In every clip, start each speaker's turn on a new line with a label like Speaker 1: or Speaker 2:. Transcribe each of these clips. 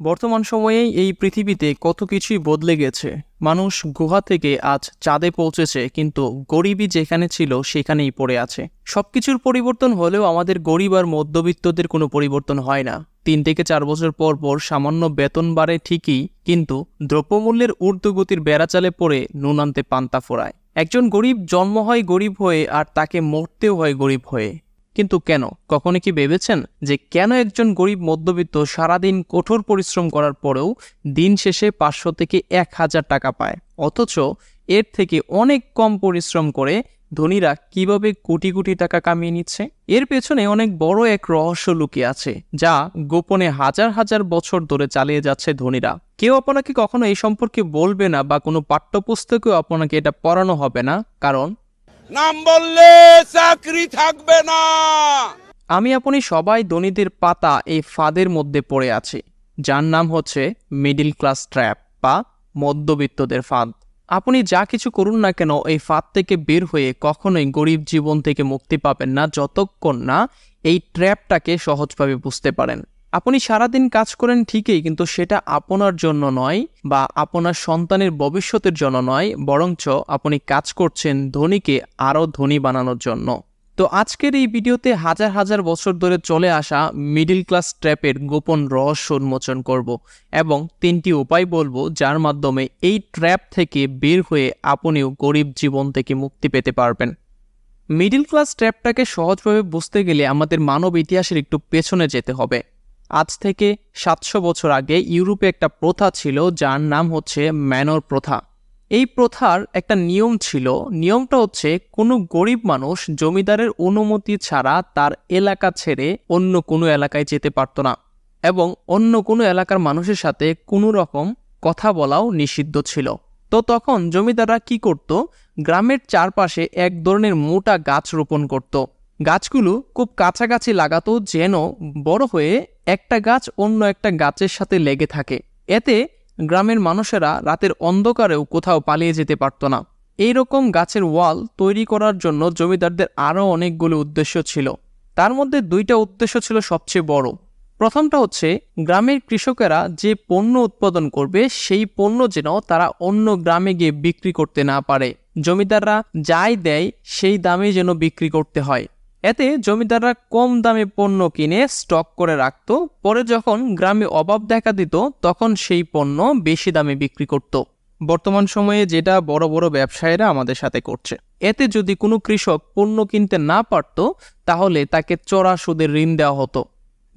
Speaker 1: বর্তমান সময়ে এই পৃথিবীতে কত কিছুই বদলে গেছে। মানুষ গুহা থেকে আজ চাঁদে পৌঁছেছে, কিন্তু গরিবই যেখানে ছিল সেখানেই পড়ে আছে। সবকিছুর পরিবর্তন হলেও আমাদের গরিব আর মধ্যবিত্তদের কোনো পরিবর্তন হয় না। তিন থেকে চার বছর পর পর সামান্য বেতন বাড়ে ঠিকই, কিন্তু দ্রব্যমূল্যের ঊর্ধ্বগতির বেড়াচালে পড়ে নুনান্তে পান্তা ফোরায় একজন গরিব জন্ম হয় গরিব হয়ে আর তাকে মরতেও হয় গরিব হয়ে। কিন্তু কেন? কখনো কি ভেবেছেন যে কেন একজন গরিব মধ্যবিত্ত সারাদিন কঠোর পরিশ্রম করার পরেও দিন শেষে পাঁচশো থেকে এক হাজার টাকা পায়? অথচ এর থেকে অনেক কম পরিশ্রম করে ধনীরা কীভাবে কোটি কোটি টাকা কামিয়ে নিচ্ছে? এর পেছনে অনেক বড় এক রহস্য লুকিয়ে আছে, যা গোপনে হাজার হাজার বছর ধরে চালিয়ে যাচ্ছে ধনীরা। কেউ আপনাকে কখনো এই সম্পর্কে বলবে না বা কোনো পাঠ্যপুস্তকেও আপনাকে এটা পড়ানো হবে না, কারণ
Speaker 2: নাম বললে চাকরি থাকবে না।
Speaker 1: আমি আপনি সবাই ধনীদের পাতা এই ফাঁদের মধ্যে পড়ে আছি। যার নাম হচ্ছে মিডিল ক্লাস ট্র্যাপ বা মধ্যবিত্তদের ফাঁদ। আপনি যা কিছু করুন না কেন, এই ফাঁদ থেকে বের হয়ে কখনোই গরিব জীবন থেকে মুক্তি পাবেন না, যতক্ষণ না এই ট্র্যাপটাকে সহজভাবে বুঝতে পারেন। আপনি সারাদিন কাজ করেন ঠিকই, কিন্তু সেটা আপনার জন্য নয় বা আপনার সন্তানের ভবিষ্যতের জন্য নয়, বরঞ্চ আপনি কাজ করছেন ধনীকে আরও ধনী বানানোর জন্য। তো আজকের এই ভিডিওতে হাজার হাজার বছর ধরে চলে আসা মিডিল ক্লাস ট্র্যাপের গোপন রহস্য উন্মোচন করব এবং তিনটি উপায় বলব যার মাধ্যমে এই ট্র্যাপ থেকে বের হয়ে আপনিও গরিব জীবন থেকে মুক্তি পেতে পারবেন। মিডিল ক্লাস ট্র্যাপটাকে সহজভাবে বুঝতে গেলে আমাদের মানব ইতিহাসের একটু পেছনে যেতে হবে। আজ থেকে সাতশো বছর আগে ইউরোপে একটা প্রথা ছিল যার নাম হচ্ছে ম্যানর প্রথা। এই প্রথার একটা নিয়ম ছিল। নিয়মটা হচ্ছে কোনো গরিব মানুষ জমিদারের অনুমতি ছাড়া তার এলাকা ছেড়ে অন্য কোনো এলাকায় যেতে পারত না এবং অন্য কোনো এলাকার মানুষের সাথে কোনো রকম কথা বলাও নিষিদ্ধ ছিল। তো তখন জমিদাররা কি করত? গ্রামের চারপাশে এক ধরনের মোটা গাছ রোপণ করত। গাছগুলো খুব কাছাকাছি লাগাতো যেন বড় হয়ে একটা গাছ অন্য একটা গাছের সাথে লেগে থাকে। এতে গ্রামের মানুষেরা রাতের অন্ধকারেও কোথাও পালিয়ে যেতে পারত না। এই রকম গাছের ওয়াল তৈরি করার জন্য জমিদারদের আরও অনেকগুলো উদ্দেশ্য ছিল। তার মধ্যে দুইটা উদ্দেশ্য ছিল সবচেয়ে বড়। প্রথমটা হচ্ছে, গ্রামের কৃষকেরা যে পণ্য উৎপাদন করবে, সেই পণ্য যেন তারা অন্য গ্রামে গিয়ে বিক্রি করতে না পারে। জমিদাররা যাই দেয়, সেই দামে যেন বিক্রি করতে হয়। এতে জমিদাররা কম দামে পণ্য কিনে স্টক করে রাখত, পরে যখন গ্রামে অভাব দেখা দিত, তখন সেই পণ্য বেশি দামে বিক্রি করত। বর্তমান সময়ে যেটা বড় বড় ব্যবসায়ীরা আমাদের সাথে করছে। এতে যদি কোনো কৃষক পণ্য কিনতে না পারত, তাহলে তাকে চড়া সুদের ঋণ দেওয়া হতো।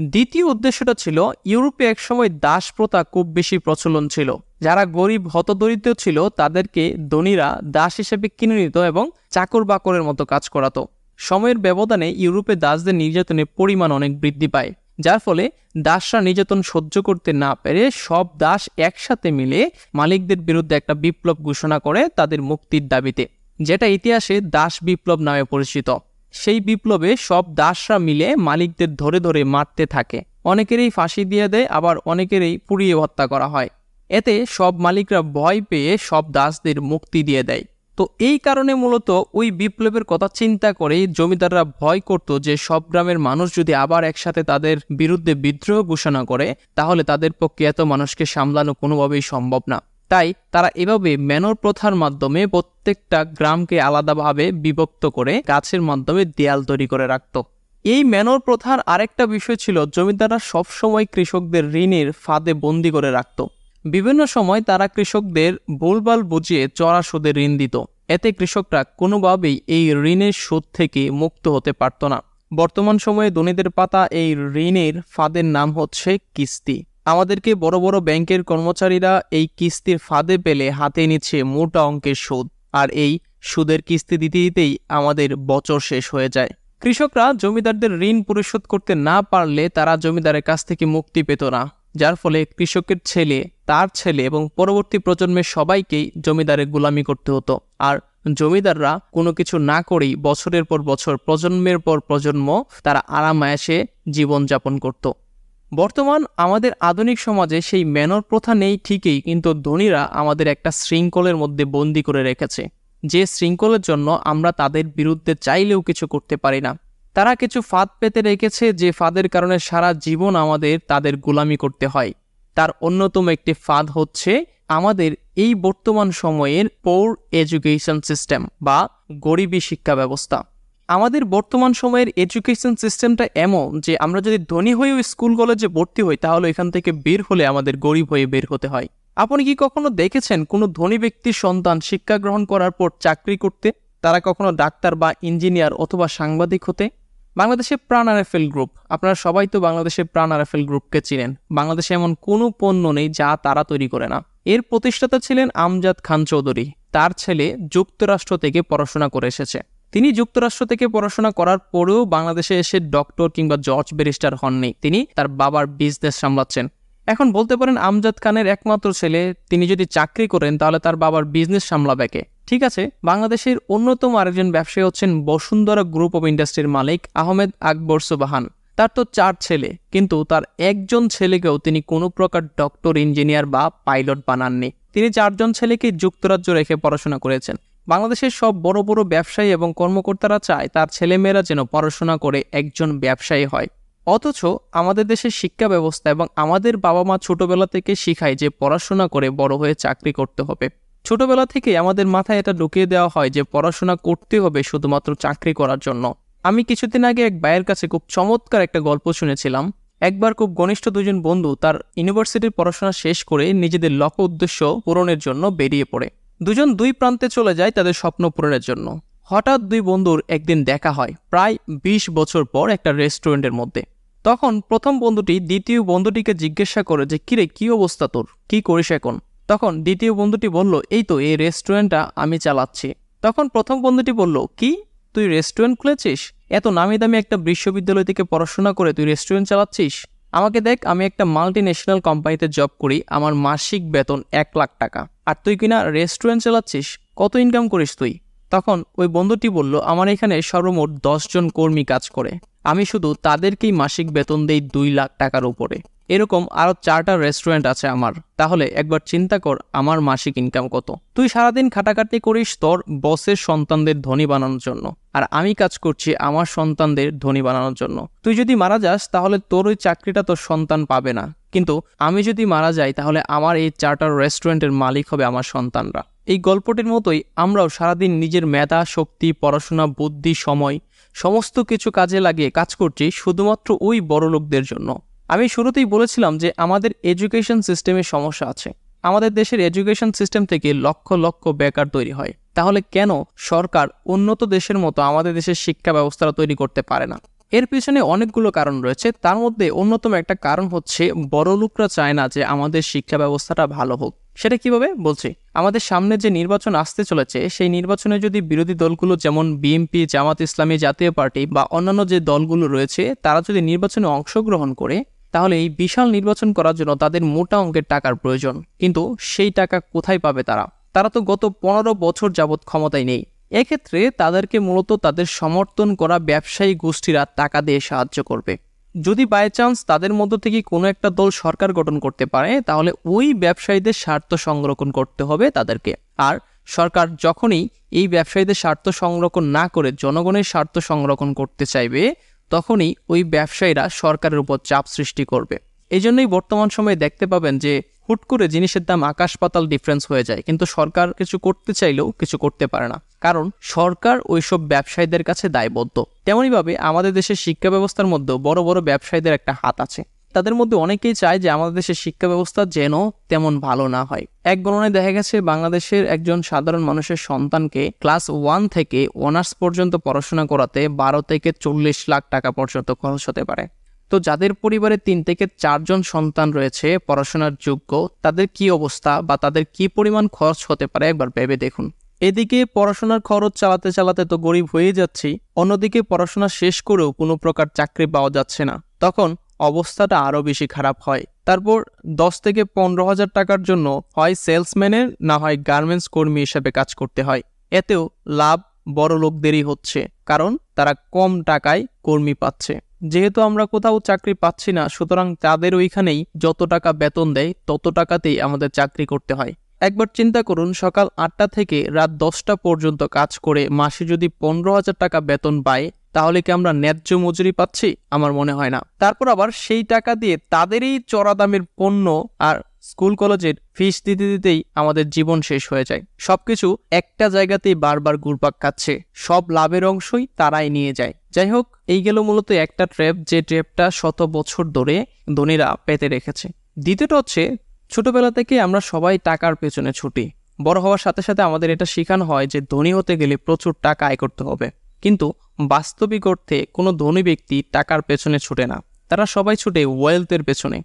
Speaker 1: দ্বিতীয় উদ্দেশ্যটা ছিল, ইউরোপে একসময় দাস প্রথা খুব বেশি প্রচলন ছিল। যারা গরিব হতদরিদ্র ছিল, তাদেরকে ধনীরা দাস হিসেবে কিনে নিত এবং চাকর বাকরের মতো কাজ করাতো। সময়ের ব্যবধানে ইউরোপে দাসদের নির্যাতনের পরিমাণ অনেক বৃদ্ধি পায়, যার ফলে দাসরা নির্যাতন সহ্য করতে না পেরে সব দাস একসাথে মিলে মালিকদের বিরুদ্ধে একটা বিপ্লব ঘোষণা করে তাদের মুক্তির দাবিতে, যেটা ইতিহাসে দাস বিপ্লব নামে পরিচিত। সেই বিপ্লবে সব দাসরা মিলে মালিকদের ধরে ধরে মারতে থাকে। অনেকেরই ফাঁসি দিয়ে দেয়, আবার অনেকেরই পুড়িয়ে হত্যা করা হয়। এতে সব মালিকরা ভয় পেয়ে সব দাসদের মুক্তি দিয়ে দেয়। তো এই কারণে মূলত ওই বিপ্লবের কথা চিন্তা করেই জমিদাররা ভয় করত যে সব গ্রামের মানুষ যদি আবার একসাথে তাদের বিরুদ্ধে বিদ্রোহ ঘোষণা করে, তাহলে তাদের পক্ষে এত মানুষকে সামলানো কোনোভাবেই সম্ভব না। তাই তারা এভাবে ম্যানর প্রথার মাধ্যমে প্রত্যেকটা গ্রামকে আলাদাভাবে বিভক্ত করে গাছের মাধ্যমে দেয়াল তৈরি করে রাখত। এই ম্যানর প্রথার আরেকটা বিষয় ছিল, জমিদাররা সবসময় কৃষকদের ঋণের ফাঁদে বন্দি করে রাখত। বিভিন্ন সময় তারা কৃষকদের ভুলভাল বুঝিয়ে চড়া সুদে ঋণ দিত। এতে কৃষকরা কোনোভাবেই এই ঋণের সুদ থেকে মুক্ত হতে পারত না। বর্তমান সময়ে ধনীদের পাতা এই ঋণের ফাঁদের নাম হচ্ছে কিস্তি। আমাদেরকে বড় বড় ব্যাংকের কর্মচারীরা এই কিস্তির ফাঁদে পেলে হাতে নিচ্ছে মোটা অঙ্কের সুদ। আর এই সুদের কিস্তি দিতে দিতেই আমাদের বছর শেষ হয়ে যায়। কৃষকরা জমিদারদের ঋণ পরিশোধ করতে না পারলে তারা জমিদারের কাছ থেকে মুক্তি পেত না। যার ফলে কৃষকের ছেলে, তার ছেলে এবং পরবর্তী প্রজন্মের সবাইকেই জমিদারের গোলামি করতে হতো। আর জমিদাররা কোনো কিছু না করেই বছরের পর বছর, প্রজন্মের পর প্রজন্ম তারা আরামায়াসে জীবনযাপন করত। বর্তমান আমাদের আধুনিক সমাজে সেই ম্যানর প্রথা নেই ঠিকই, কিন্তু ধনীরা আমাদের একটা শৃঙ্খলের মধ্যে বন্দি করে রেখেছে। যে শৃঙ্খলের জন্য আমরা তাদের বিরুদ্ধে চাইলেও কিছু করতে পারি না। তারা কিছু ফাঁদ পেতে রেখেছে যে ফাঁদের কারণে সারা জীবন আমাদের তাদের গোলামি করতে হয়। তার অন্যতম একটি ফাঁদ হচ্ছে আমাদের এই বর্তমান সময়ের পৌর এডুকেশন সিস্টেম বা গরিবী শিক্ষা ব্যবস্থা। আমাদের বর্তমান সময়ের এডুকেশন সিস্টেমটা এমন যে আমরা যদি ধনী হয়েও স্কুল কলেজে ভর্তি হই, তাহলে এখান থেকে বের হলে আমাদের গরিব হয়ে বের হতে হয়। আপনি কি কখনো দেখেছেন কোনো ধনী ব্যক্তির সন্তান শিক্ষা গ্রহণ করার পর চাকরি করতে? তারা কখনো ডাক্তার বা ইঞ্জিনিয়ার অথবা সাংবাদিক হতে? বাংলাদেশে প্রাণ আরএফএল গ্রুপ আপনারা সবাই তো বাংলাদেশের প্রাণ আরএফএল গ্রুপকে চিনেন। বাংলাদেশে এমন কোনো পণ্য নেই যা তারা তৈরি করে না। এর প্রতিষ্ঠাতা ছিলেন আমজাদ খান চৌধুরী। তার ছেলে যুক্তরাষ্ট্র থেকে পড়াশোনা করে এসেছে। তিনি যুক্তরাষ্ট্র থেকে পড়াশোনা করার পরেও বাংলাদেশে এসে ডক্টর কিংবা জর্জ ব্যারিস্টার হননি। তিনি তার বাবার বিজনেস সামলাচ্ছেন। এখন বলতে পারেন আমজাদ খানের একমাত্র ছেলে। তিনি যদি চাকরি করেন তাহলে তার বাবার বিজনেস সামলাবে কে? ঠিক আছে, বাংলাদেশের অন্যতম আরেকজন ব্যবসায়ী হচ্ছেন বসুন্ধরা গ্রুপ অফ ইন্ডাস্ট্রির মালিক আহমেদ আকবর সুবাহান। তার তো চার ছেলে, কিন্তু তার একজন ছেলেকেও তিনি কোনো প্রকার ডক্টর, ইঞ্জিনিয়ার বা পাইলট বানাননি। তিনি চারজন ছেলেকে যুক্তরাজ্য রেখে পড়াশোনা করেছেন। বাংলাদেশের সব বড় বড় ব্যবসায়ী এবং কর্মকর্তারা চায় তার ছেলেমেয়েরা যেন পড়াশোনা করে একজন ব্যবসায়ী হয়। অথচ আমাদের দেশের শিক্ষা ব্যবস্থা এবং আমাদের বাবা মা ছোটবেলা থেকে শিখায় যে পড়াশোনা করে বড় হয়ে চাকরি করতে হবে। ছোটবেলা থেকে আমাদের মাথায় এটা ঢুকিয়ে দেওয়া হয় যে পড়াশোনা করতে হবে শুধুমাত্র চাকরি করার জন্য। আমি কিছুদিন আগে এক ভাইয়ের কাছে খুব চমৎকার একটা গল্প শুনেছিলাম। একবার খুব ঘনিষ্ঠ দুজন বন্ধু তার ইউনিভার্সিটির পড়াশোনা শেষ করে নিজেদের লক্ষ্য উদ্দেশ্য পূরণের জন্য বেরিয়ে পড়ে। দুজন দুই প্রান্তে চলে যায় তাদের স্বপ্ন পূরণের জন্য। হঠাৎ দুই বন্ধুর একদিন দেখা হয়, প্রায় ২০ বছর পর একটা রেস্টুরেন্টের মধ্যে। তখন প্রথম বন্ধুটি দ্বিতীয় বন্ধুটিকে জিজ্ঞাসা করে যে, কিরে, কি অবস্থা তোর? কি করিস এখন? তখন দ্বিতীয় বন্ধুটি বলল, এই তো, এই রেস্টুরেন্টটা আমি চালাচ্ছি। তখন প্রথম বন্ধুটি বলল, কি? তুই রেস্টুরেন্ট খুলেছিস? এত নামি দামি একটা বিশ্ববিদ্যালয় থেকে পড়াশোনা করে তুই রেস্টুরেন্ট চালাচ্ছিস? আমাকে দেখ, আমি একটা মাল্টি ন্যাশনাল কোম্পানিতে জব করি, আমার মাসিক বেতন এক লাখ টাকা। আর তুই কিনা রেস্টুরেন্ট চালাচ্ছিস? কত ইনকাম করিস তুই? তখন ওই বন্ধুটি বলল, আমার এখানে সর্বমোট জন কর্মী কাজ করে। আমি শুধু তাদেরকেই মাসিক বেতন দেই দুই লাখ টাকার উপরে। এরকম আরও চারটা রেস্টুরেন্ট আছে আমার। তাহলে একবার চিন্তা কর, আমার মাসিক ইনকাম কত। তুই সারাদিন খাটাখাটি করিস তোর বসের সন্তানদের ধনী বানানোর জন্য। আর আমি কাজ করছি আমার সন্তানদের ধনী বানানোর জন্য। তুই যদি মারা যাস, তাহলে তোর ওই চাকরিটা তোর সন্তান পাবে না। কিন্তু আমি যদি মারা যাই, তাহলে আমার এই চার্টার রেস্টুরেন্টের মালিক হবে আমার সন্তানরা। এই গল্পটির মতোই আমরাও সারাদিন নিজের মেধা, শক্তি, পড়াশোনা, বুদ্ধি, সময় সমস্ত কিছু কাজে লাগিয়ে কাজ করছি শুধুমাত্র ওই বড় লোকদের জন্য। আমি শুরুতেই বলেছিলাম যে আমাদের এডুকেশন সিস্টেমে সমস্যা আছে। আমাদের দেশের এডুকেশন সিস্টেম থেকে লক্ষ লক্ষ বেকার তৈরি হয়। তাহলে কেন সরকার উন্নত দেশের মতো আমাদের দেশের শিক্ষা ব্যবস্থাটা তৈরি করতে পারে না? এর পিছনে অনেকগুলো কারণ রয়েছে। তার মধ্যে অন্যতম একটা কারণ হচ্ছে বড় লোকরা চায় না যে আমাদের শিক্ষা ব্যবস্থাটা ভালো হোক। সেটা কীভাবে? বলছি, আমাদের সামনে যে নির্বাচন আসতে চলেছে, সেই নির্বাচনে যদি বিরোধী দলগুলো যেমন বিএনপি, জামাত ইসলামী, জাতীয় পার্টি বা অন্যান্য যে দলগুলো রয়েছে, তারা যদি নির্বাচনে অংশগ্রহণ করে, তাহলে এই বিশাল নির্বাচন করার জন্য তাদের মোটা অঙ্কের টাকার প্রয়োজন। কিন্তু সেই টাকা কোথায় পাবে তারা? তারা তো গত পনেরো বছর যাবৎ ক্ষমতায় নেই। এক্ষেত্রে তাদেরকে মূলত তাদের সমর্থন করা ব্যবসায়ী গোষ্ঠীরা টাকা দিয়ে সাহায্য করবে। যদি বাই চান্স তাদের মধ্য থেকে কোনো একটা দল সরকার গঠন করতে পারে, তাহলে ওই ব্যবসায়ীদের স্বার্থ সংরক্ষণ করতে হবে তাদেরকে। আর সরকার যখনই এই ব্যবসায়ীদের স্বার্থ সংরক্ষণ না করে জনগণের স্বার্থ সংরক্ষণ করতে চাইবে, তখনই ওই ব্যবসায়ীরা সরকারের উপর চাপ সৃষ্টি করবে। এই জন্যই বর্তমান সময়ে দেখতে পাবেন যে হুট করে জিনিসের দাম আকাশ পাতাল ডিফারেন্স হয়ে যায়। কিন্তু সরকার কিছু করতে চাইলেও কিছু করতে পারে না। কারণ সরকার ওইসব ব্যবসায়ীদের কাছে দায়বদ্ধ। তেমনইভাবে আমাদের দেশের শিক্ষা ব্যবস্থার মধ্যেও বড় বড় ব্যবসায়ীদের একটা হাত আছে। তাদের মধ্যে অনেকেই চায় যে আমাদের দেশের শিক্ষা ব্যবস্থা যেন তেমন ভালো না হয়। এক গণনায় দেখা গেছে, বাংলাদেশের একজন সাধারণ মানুষের সন্তানকে ক্লাস ওয়ান থেকে অনার্স পর্যন্ত পড়াশোনা করাতে বারো থেকে চল্লিশ লাখ টাকা পর্যন্ত খরচ হতে পারে। তো যাদের পরিবারে তিন থেকে চারজন সন্তান রয়েছে পড়াশোনার যোগ্য, তাদের কি অবস্থা বা তাদের কি পরিমাণ খরচ হতে পারে একবার ভেবে দেখুন। এদিকে পড়াশোনার খরচ চালাতে চালাতে তো গরিব হয়ে যাচ্ছি, অন্যদিকে পড়াশোনা শেষ করেও কোনো প্রকার চাকরি পাওয়া যাচ্ছে না। তখন অবস্থাটা আরও বেশি খারাপ হয়। তারপর দশ থেকে পনেরো হাজার টাকার জন্য হয় সেলসম্যানের, না হয় গার্মেন্টস কর্মী হিসেবে কাজ করতে হয়। এতেও লাভ বড় লোকদেরই হচ্ছে, কারণ তারা কম টাকায় কর্মী পাচ্ছে। যেহেতু আমরা কোথাও চাকরি পাচ্ছি না, সুতরাং তাদের ওইখানেই যত টাকা বেতন দেয়, তত টাকাতেই আমাদের চাকরি করতে হয়। একবার চিন্তা করুন, সকাল আটটা থেকে রাত দশটা পর্যন্ত কাজ করে মাসে যদি পনেরো হাজার টাকা বেতন পায়, তাহলে কি আমরা ন্যায্য মজুরি পাচ্ছি? আমার মনে হয় না। তারপর আবার সেই টাকা দিয়ে তাদেরই চড়া দামের পণ্য আর স্কুল কলেজের ফিস দিতে দিতেই আমাদের জীবন শেষ হয়ে যায়। সবকিছু একটা জায়গাতেই বারবার ঘুরপাক খাচ্ছে। সব লাভের অংশই তারাই নিয়ে যায়। যাই হোক, এই গেল মূলত একটা ট্র্যাপ যে ট্র্যাপটা শত বছর ধরে ধনীরা পেতে রেখেছে। দ্বিতীয়টা হচ্ছে ছোটবেলা থেকে আমরা সবাই টাকার পেছনে ছুটি। বড় হওয়ার সাথে সাথে আমাদের এটা শেখানো হয় যে ধনী হতে গেলে প্রচুর টাকা আয় করতে হবে। কিন্তু বাস্তবিক অর্থে কোনো ধনী ব্যক্তি টাকার পেছনে ছুটে না। তারা সবাই ছুটে ওয়েলথের পেছনে।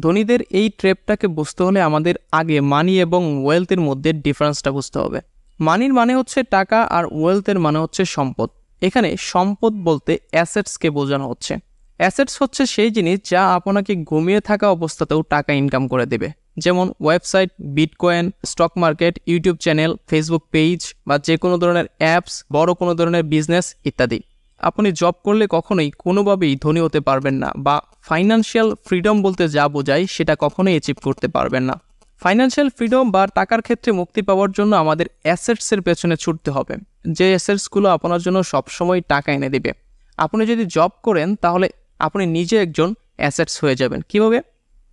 Speaker 1: ধনীদের এই ট্রেপটাকে বুঝতে হলে আমাদের আগে মানি এবং ওয়েলথের মধ্যে ডিফারেন্সটা বুঝতে হবে। মানির মানে হচ্ছে টাকা আর ওয়েলথের মানে হচ্ছে সম্পদ। এখানে সম্পদ বলতে অ্যাসেটসকে বোঝানো হচ্ছে। অ্যাসেটস হচ্ছে সেই জিনিস যা আপনাকে ঘুমিয়ে থাকা অবস্থাতেও টাকা ইনকাম করে দেবে। যেমন website, bitcoin, stock market, YouTube channel, Facebook page বা যে কোনো ধরনের অ্যাপস, বড় কোনো ধরনের বিজনেস ইত্যাদি। আপনি জব করলে কখনোই কোনোভাবেই ধনী হতে পারবেন না বা ফাইন্যান্সিয়াল ফ্রিডম বলতে যা বোঝায় সেটা কখনোই অ্যাচিভ করতে পারবেন না। ফাইন্যান্সিয়াল ফ্রিডম বা টাকার ক্ষেত্রে মুক্তি পাওয়ার জন্য আমাদের অ্যাসেটসের পেছনে ছুটতে হবে। যে অ্যাসেটসগুলো আপনার জন্য সবসময় টাকা এনে দেবে। আপনি যদি জব করেন তাহলে আপনি নিজে একজন অ্যাসেটস হয়ে যাবেন। কীভাবে?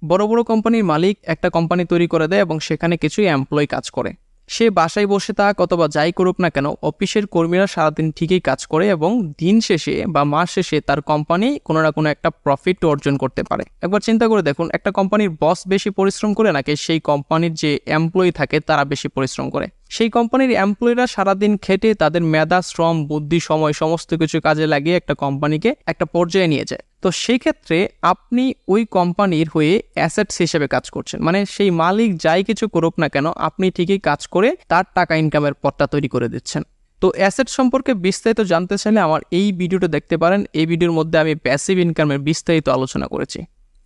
Speaker 1: বড় বড় কোম্পানির মালিক একটা কোম্পানি তৈরি করে দেয় এবং সেখানে কিছু এমপ্লয় কাজ করে। সে বাসায় বসে থাক অথবা যাই করুক না কেন, অফিসের কর্মীরা সারাদিন ঠিকই কাজ করে এবং দিন শেষে বা মাস শেষে তার কোম্পানি কোনো না কোনো একটা প্রফিট অর্জন করতে পারে। একবার চিন্তা করে দেখুন, একটা কোম্পানির বস বেশি পরিশ্রম করে নাকি সেই কোম্পানির যে এমপ্লয়ি থাকে তারা বেশি পরিশ্রম করে? সেই কোম্পানির এমপ্লয়িরা সারাদিন খেটে তাদের মেধা, শ্রম, বুদ্ধি, সময় সমস্ত কিছু কাজে লাগিয়ে একটা কোম্পানিকে একটা পর্যায়ে নিয়ে যায়। তো সেই ক্ষেত্রে আপনি ওই কোম্পানির হয়ে অ্যাসেটস হিসেবে কাজ করছেন। মানে সেই মালিক যাই কিছু করুক না কেন, আপনি ঠিকই কাজ করে তার টাকা ইনকামের পথটা তৈরি করে দিচ্ছেন। তো অ্যাসেট সম্পর্কে বিস্তারিত জানতে চাইলে আমার এই ভিডিওটা দেখতে পারেন। এই ভিডিওর মধ্যে আমি প্যাসিভ ইনকামের বিস্তারিত আলোচনা করেছি।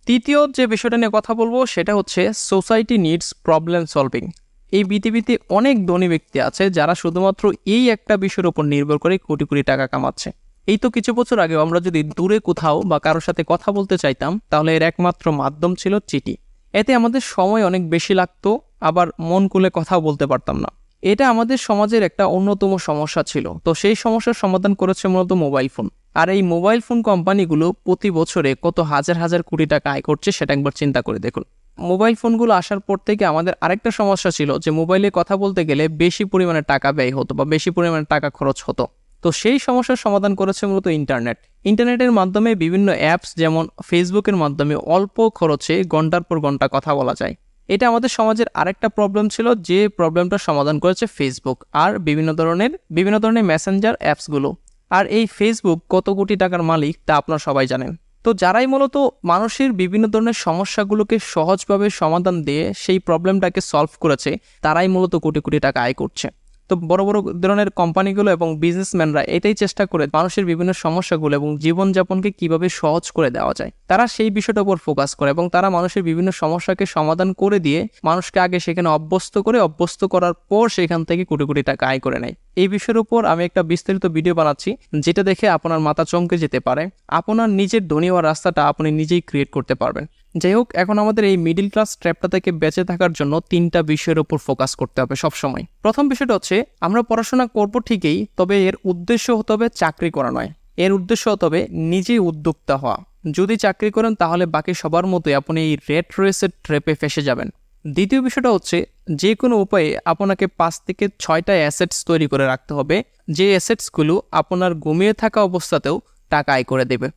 Speaker 1: তৃতীয় যে বিষয়টা নিয়ে কথা বলব, সেটা হচ্ছে সোসাইটি নিডস প্রবলেম সলভিং এই পৃথিবীতে অনেক ধনী ব্যক্তি আছে যারা শুধুমাত্র এই একটা বিষয়ের উপর নির্ভর করে কোটি কোটি টাকা কামাচ্ছে। এই তো কিছু বছর আগে আমরা যদি দূরে কোথাও বা কারোর সাথে কথা বলতে চাইতাম, তাহলে এর একমাত্র মাধ্যম ছিল চিঠি। এতে আমাদের সময় অনেক বেশি লাগতো, আবার মন খুলে কথাও বলতে পারতাম না। এটা আমাদের সমাজের একটা অন্যতম সমস্যা ছিল। তো সেই সমস্যার সমাধান করেছে মূলত মোবাইল ফোন। আর এই মোবাইল ফোন কোম্পানিগুলো প্রতি বছরে কত হাজার হাজার কোটি টাকা আয় করছে সেটা একবার চিন্তা করে দেখুন। মোবাইল ফোনগুলো আসার পর থেকে আমাদের আরেকটা সমস্যা ছিল যে মোবাইলে কথা বলতে গেলে বেশি পরিমাণে টাকা ব্যয় হতো বা বেশি পরিমাণে টাকা খরচ হতো। তো সেই সমস্যার সমাধান করেছে মূলত ইন্টারনেট। ইন্টারনেটের মাধ্যমে বিভিন্ন অ্যাপস যেমন ফেসবুকের মাধ্যমে অল্প খরচে ঘণ্টার পর ঘণ্টা কথা বলা যায়। এটা আমাদের সমাজের আরেকটা প্রবলেম ছিল যে প্রবলেমটা সমাধান করেছে ফেসবুক আর বিভিন্ন ধরনের বিভিন্ন ধরনের মেসেঞ্জার অ্যাপসগুলো আর এই ফেসবুক কত কোটি টাকার মালিক তা আপনারা সবাই জানেন। তো যারাই মূলত মানুষের বিভিন্ন ধরনের সমস্যাগুলোকে সহজভাবে সমাধান দিয়ে সেই প্রবলেমটাকে সলভ করেছে, তারাই মূলত কোটি কোটি টাকা আয় করছে। তো বড় বড় ধরনের কোম্পানিগুলো এবং বিজনেসম্যানরা এটাই চেষ্টা করে মানুষের বিভিন্ন সমস্যাগুলো এবং জীবনযাপনকে কীভাবে সহজ করে দেওয়া যায়। তারা সেই বিষয়টার উপর ফোকাস করে এবং তারা মানুষের বিভিন্ন সমস্যাকে সমাধান করে দিয়ে মানুষকে আগে সেখানে অভ্যস্ত করে, অভ্যস্ত করার পর সেখান থেকে কোটি কোটি টাকা আয় করে নেয়। এই বিষয়ের উপর আমি একটা বিস্তারিত ভিডিও বানাচ্ছি, যেটা দেখে আপনার মাথা চমকে যেতে পারে। আপনার নিজের ধনী হওয়ার রাস্তাটা আপনি নিজেই ক্রিয়েট করতে পারবেন। যাই হোক, এখন আমাদের এই মিডিল ক্লাস ট্র্যাপটা থেকে বেঁচে থাকার জন্য তিনটা বিষয়ের উপর ফোকাস করতে হবে সবসময়। প্রথম বিষয়টা হচ্ছে, আমরা পড়াশোনা করব ঠিকই, তবে এর উদ্দেশ্য হতে হবে চাকরি করা নয়। এর উদ্দেশ্য হতে হবে নিজেই উদ্যোক্তা হওয়া। যদি চাকরি করেন, তাহলে বাকি সবার মতোই আপনি এই রেড রেসের ট্র্যাপে ফেসে যাবেন। দ্বিতীয় বিষয়টা হচ্ছে, যে কোনো উপায়ে আপনাকে পাঁচ থেকে ছয়টা অ্যাসেটস তৈরি করে রাখতে হবে। যে অ্যাসেটসগুলো আপনার ঘুমিয়ে থাকা অবস্থাতেও টাকা আয় করে দেবে।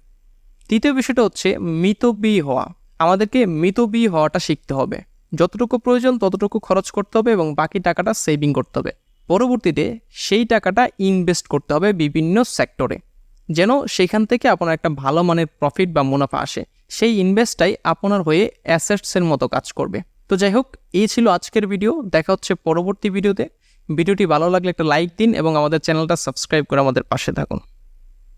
Speaker 1: তৃতীয় বিষয়টা হচ্ছে মিতব্যয়ী হওয়া। আমাদেরকে মিতব্যয়ী হওয়াটা শিখতে হবে। যতটুকু প্রয়োজন ততটুকু খরচ করতে হবে এবং বাকি টাকাটা সেভিং করতে হবে। পরবর্তীতে সেই টাকাটা ইনভেস্ট করতে হবে বিভিন্ন সেক্টরে যেন সেখান থেকে আপনার একটা ভালো মানের প্রফিট বা মুনাফা আসে। সেই ইনভেস্টটাই আপনার হয়ে অ্যাসেটসের মতো কাজ করবে। তো যাই হোক, এই ছিল আজকের ভিডিও দেখা হচ্ছে পরবর্তী ভিডিওতে ভিডিওটি ভালো লাগলে একটা লাইক দিন এবং আমাদের চ্যানেলটা সাবস্ক্রাইব করে আমাদের পাশে থাকুন।